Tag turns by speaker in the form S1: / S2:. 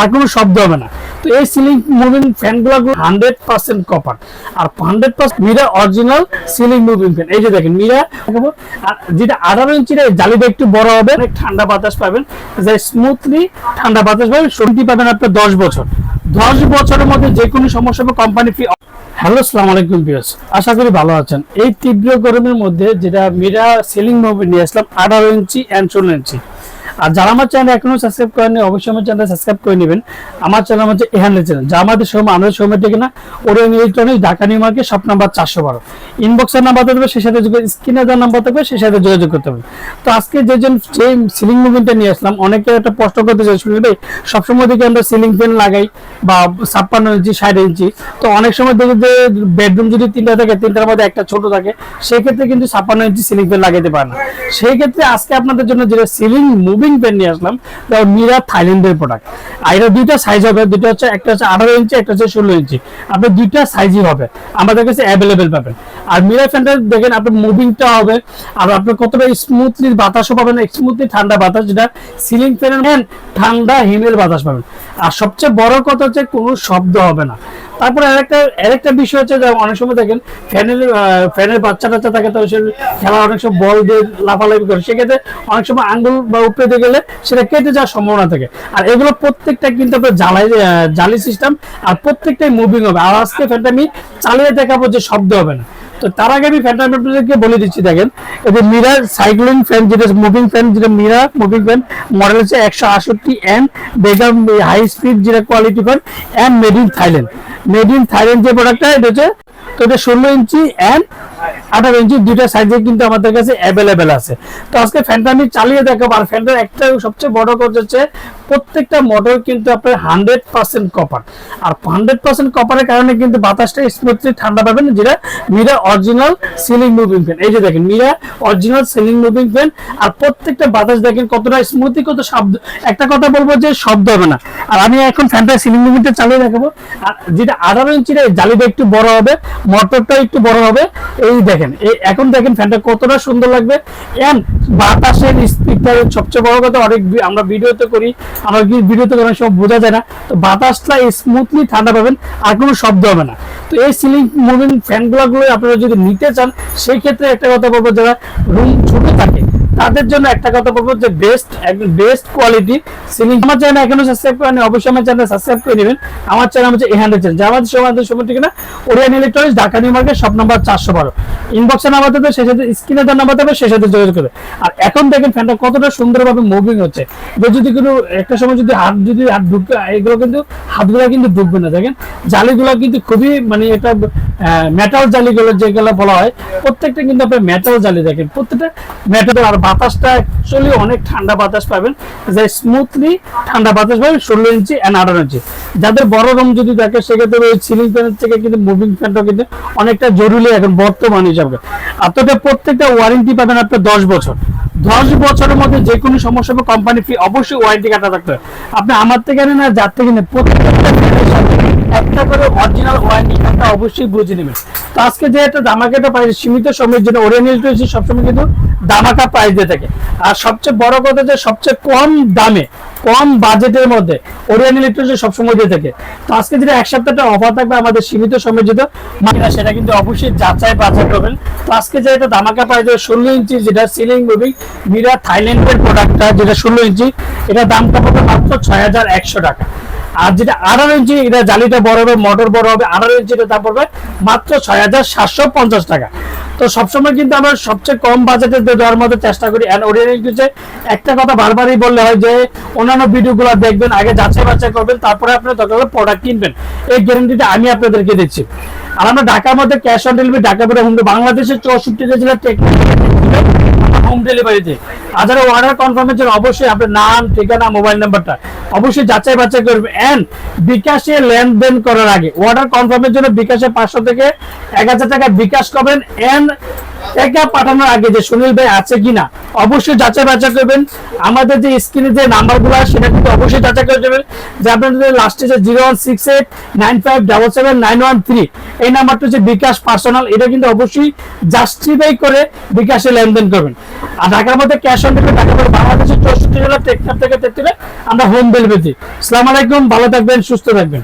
S1: আর কোনো শব্দ হবে না। তো এই সিলিং মুভিং ফ্যানগুলো হান্ড্রেড পার্সেন্ট কপার আর hundred percent Mira original ceiling moving fan এই যে দেখেন মিরা যেটা আঠারো ইঞ্চির জালিটা একটু বড় হবে ঠান্ডা বাতাস পাবেন। যে স্মুথলি ঠান্ডা বাতাস পাবেন, সত্যি পাবেন আপনার দশ বছর। দশ বছরের মধ্যে যে কোনো সমস্যা হবে কোম্পানি ফি হ্যালো সালাম আলাইকুম বিয়স আশা করি ভালো আছেন। এই তীব্র গরমের মধ্যে যেটা মিরা সিলিং মুভি নিয়ে আসলাম, আঠারো ইঞ্চি অ্যান্ড ষোলো ইঞ্চি আর যারা আমার চ্যানেল এখনও সাবস্ক্রাইব করেনি অবশ্যই আমার চ্যানেল সাবস্ক্রাইব করে নেবেন। আমার চ্যানেল হচ্ছে এহানের চ্যানেল যা আমাদের সময় আমাদের সময় থেকে না Orion electronic Dhaka new market shop number চারশো বারো। ইনবক্সের নাম্বার থাকবে, সেই সাথে স্ক্রিনে দেওয়ার নাম্বার থাকবে, সেই সাথে যোগাযোগ করতে হবে। তো আজকে যে যে সিলিং মুভমেন্টটা নিয়ে আসলাম, অনেকে একটা প্রশ্ন করতে চাই শুনি ভাই, সবসময় দেখি আমরা সিলিং ফ্যান লাগাই। বা ছাপ্পান্ন ইঞ্চি, ষাট ইঞ্চি। তো অনেক সময় দেখি যে বেডরুম যদি তিনটা থাকে, তিনটার মধ্যে একটা ছোট থাকে, সেক্ষেত্রে কিন্তু ছাপ্পান্ন ইঞ্চি সিলিং ফ্যান লাগাতে পারে না। সেই ক্ষেত্রে আজকে আপনাদের জন্য যেটা সিলিং মুভিং ফ্যান নিয়ে আসলাম মিরা থাইল্যান্ডের প্রোডাক্ট আর এটা দুইটা সাইজ হবে, দুইটা হচ্ছে, একটা হচ্ছে আঠারো ইঞ্চি, একটা হচ্ছে ষোলো ইঞ্চি। আপনার দুইটা সাইজই হবে, আমাদের কাছে অ্যাভেলেবেল পাবেন। আর মিরা ফ্যানটা দেখেন আপনার মুভিংটা হবে, আর আপনার কতটা স্মুথলি বাতাসও পাবেন স্মুথলি ঠান্ডা বাতাস, যেটা সিলিং ফ্যানের ফ্যান ঠান্ডা হিমেল বাতাস পাবেন। আর সবচেয়ে বড় কথা হচ্ছে কোনো শব্দ হবে না। তারপরে আরেকটা আরেকটা বিষয় হচ্ছে যে অনেক সময় দেখেন ফ্যানের ফ্যানের বাচ্চা টাচ্চা থাকে, তো সে খেলা অনেক সময় বল দিয়ে লাফালাফি করে। সেক্ষেত্রে অনেক সময় আঙ্গুল বা উপরে দিয়ে গেলে সেটা কেটে যাওয়ার সম্ভাবনা থাকে। আর এগুলো প্রত্যেকটা কিন্তু আপনার জ্বালাই জালি সিস্টেম আর প্রত্যেকটাই মুভিং হবে। আর আজকে ফ্যানটা আমি চালিয়ে দেখাবো যে শব্দ হবে না। তো তার আগে আমি ফ্যানটা আপনাদেরকে বলে দিচ্ছি, দেখেন। যে মিরার সাইক্লিং ফ্যান যেটা মুভিং ফ্যান যেটা মিরা মুভিং ফ্যান মডেল হচ্ছে একশো আষট্টি এন বেগাম হাই স্পিড যেটা quality fan and made in Thailand made in Thailand যে প্রোডাক্টটা এটা হচ্ছে, তো এটা ষোলো ইঞ্চি এন্ড আঠারো ইঞ্চি দুইটা সাইজে কিন্তু আমাদের কাছে অ্যাভেলেবেল আছে। তো আজকে ফ্যানটা আমি চালিয়ে দেখাবো, আর ফ্যানটার একটা সবচেয়ে বড় কথা হচ্ছে প্রত্যেকটা মোটর কিন্তু আপনার হান্ড্রেড পার্সেন্ট কপার আর হান্ড্রেড পার্সেন্ট কপারের কারণে কিন্তু বাতাসটা স্মুথলি ঠান্ডা পাবেন, যেটা Mira original ceiling moving fan এই যে দেখেন Mira original ceiling moving fan আর প্রত্যেকটা বাতাস দেখেন কতটা স্মুথলি কত শব্দ। একটা কথা বলব যে শব্দ হবে না। আর আমি এখন ফ্যানটা সিলিং মুভিংটা চালিয়ে দেখাবো। আর যেটা আঠারো ইঞ্চির জালিটা একটু বড় হবে মোটরটা একটু বড় হবে। এই দেখেন, এই এখন দেখেন ফ্যানটা কতটা সুন্দর লাগবে। এন্ড বাতাসের স্পিডটা সবচেয়ে বড় কথা। অনেক আমরা ভিডিওতে করি আমরা কি ভিডিওতে অনেক সময় বোঝা যায় না, তো বাতাসটা স্মুথলি ঠান্ডা পাবেন, আর কোনো শব্দ হবে না। তো এই সিলিং মুভিং ফ্যানগুলো গুলো আপনারা যদি নিতে চান সেই ক্ষেত্রে একটা কথা বলব যারা রুম ছোট থাকে তাদের জন্য একটা কথা বলব যে বেস্ট একদম বেস্ট কোয়ালিটি সিলিং আমার চ্যানেল এখনও সাবস্ক্রাইব করেন, অবশ্যই আমার চ্যানেল সাবস্ক্রাইব করে নেবেন আমার চ্যানেল হচ্ছে এহান্ড্রেড চ্যানেল যা আমাদের সময় সময় ঠিকানা Orion electronics Dhaka new market সব নাম্বার চারশো বারো। ইনবক্সে নাম্বার দেবে, সেই সাথে স্ক্রিনে দেওয়ার নাম্বার দেবে, সেই সাথে যোগাযোগ করবে। আর এখন দেখেন ফ্যানটা কতটা সুন্দরভাবে মুভিং হচ্ছে। যদি কোনো, একটা সময় যদি হাত যদি হাত ঢুকবে এগুলো কিন্তু, হাতগুলো কিন্তু ঢুকবে না, দেখেন। জালিগুলো কিন্তু খুবই মানে এটা মেটাল জালিগুলো যেগুলো বলা হয়, প্রত্যেকটা কিন্তু আপনার মেটাল জালি দেখেন। প্রত্যেকটা মেটাল আর বাতাসটা অ্যাকচুয়ালি অনেক ঠান্ডা বাতাস পাবেন। যে স্মুথলি ঠান্ডা বাতাস পাবেন, ষোলো ইঞ্চি অ্যান্ড আঠারো ইঞ্চি যাদের বড় রুম যদি দেখে সেক্ষেত্রে ওই সিলিং ফ্যানের থেকে কিন্তু মুভিং ফ্যানটা কিন্তু অনেকটা জরুরি এখন বর্তমান হিসাবে। আপনাদের প্রত্যেকটা ওয়ারেন্টি পাবেন আপনার দশ বছর। দশ বছরের মধ্যে যে কোনো সমস্যা হবে কোম্পানি ফি অবশ্যই ওয়ারেন্টি কাটা থাকতে হবে। আপনি আমার থেকে আর যার থেকে নেন, প্রত্যেকটা একটা করে অরিজিনাল ওয়ারেন্টি কার্ডটা অবশ্যই বুঝে নেবেন। তো আজকে যে একটা দামাকাটা প্রাইস সীমিত সময়ের জন্য ওরিয়েন্টাল রয়েছে সবসময় কিন্তু দামাকা প্রাইস দিয়ে থাকে। আর সবচেয়ে বড় কথা যে সবচেয়ে কম দামে, কম বাজেটের মধ্যে ওরিয়েন্টাল ইলেকট্রনিক্স সবসময় দিয়ে থাকে। তো আজকে যেটা এক সপ্তাহটা অফার থাকবে আমাদের সীমিত সময়ের জন্য মাইনা সেটা কিন্তু অবশ্যই যাচাই বাছাই করবেন। তো আজকে যে এটা দামাকা প্রাইস ষোলো ইঞ্চি যেটা সিলিং মুভিং মিরা থাইল্যান্ডের প্রোডাক্টটা যেটা ষোলো ইঞ্চি এটা দামটা পড়বে মাত্র ছয় হাজার একশো টাকা। আর যেটা আঠারো ইঞ্চি, এটা জালিটা বড় হবে, মোটর বড় হবে, আঠারো ইঞ্চি এটা দাম পড়বে মাত্র ছয় হাজার সাতশো পঞ্চাশ টাকা। তো সবসময় কিন্তু আমরা সবচেয়ে কম বাজেটে দেওয়ার মতো চেষ্টা করি। একটা কথা বারবারই বললে হয় যে, অন্যান্য ভিডিওগুলো দেখবেন, আগে যাচাই বাছাই করবেন, তারপরে আপনি দরকার প্রোডাক্ট কিনবেন। এই গ্যারেন্টিটা আমি আপনাদেরকে দিচ্ছি। আর আমরা ঢাকার মধ্যে ক্যাশ অন ডেলিভারি ঢাকা পরে হোম বাংলাদেশের চৌষট্টিটা জেলার টেকনিক হোম ডেলিভারিতে যারা অর্ডার কনফার্মের জন্য অবশ্যই আপনার নাম, ঠিকানা মোবাইল নাম্বারটা অবশ্যই যাচাই বাছাই করবে এন্ড বিকাশে লেনদেন করার আগে অর্ডার কনফার্মের জন্য বিকাশে পাঁচশো থেকে এক হাজার টাকা বিকাশ করবেন। এন্ড টাকা পাঠানোর আগে যে সুনীল ভাই আছে কিনা অবশ্যই যাচাই বাছাই করবেন। আমাদের যে স্ক্রিনে যে নাম্বারগুলো আছে, সেটা কিন্তু অবশ্যই যাচাই করে দেবেন যে আপনাদের লাস্টে যে zero one six eight nine five double seven nine one three এই নাম্বারটা হচ্ছে বিকাশ পার্সোনাল এটা কিন্তু অবশ্যই জাস্টিফাই করে বিকাশে লেনদেন করবেন। আর ঢাকার মধ্যে ক্যাশ টাকা বাংলাদেশের চৌষট্টি জেলা টেকনাফ থেকে আমরা হোম ডেলিভারি দিই আলাইকুম, ভালো থাকবেন, সুস্থ থাকবেন।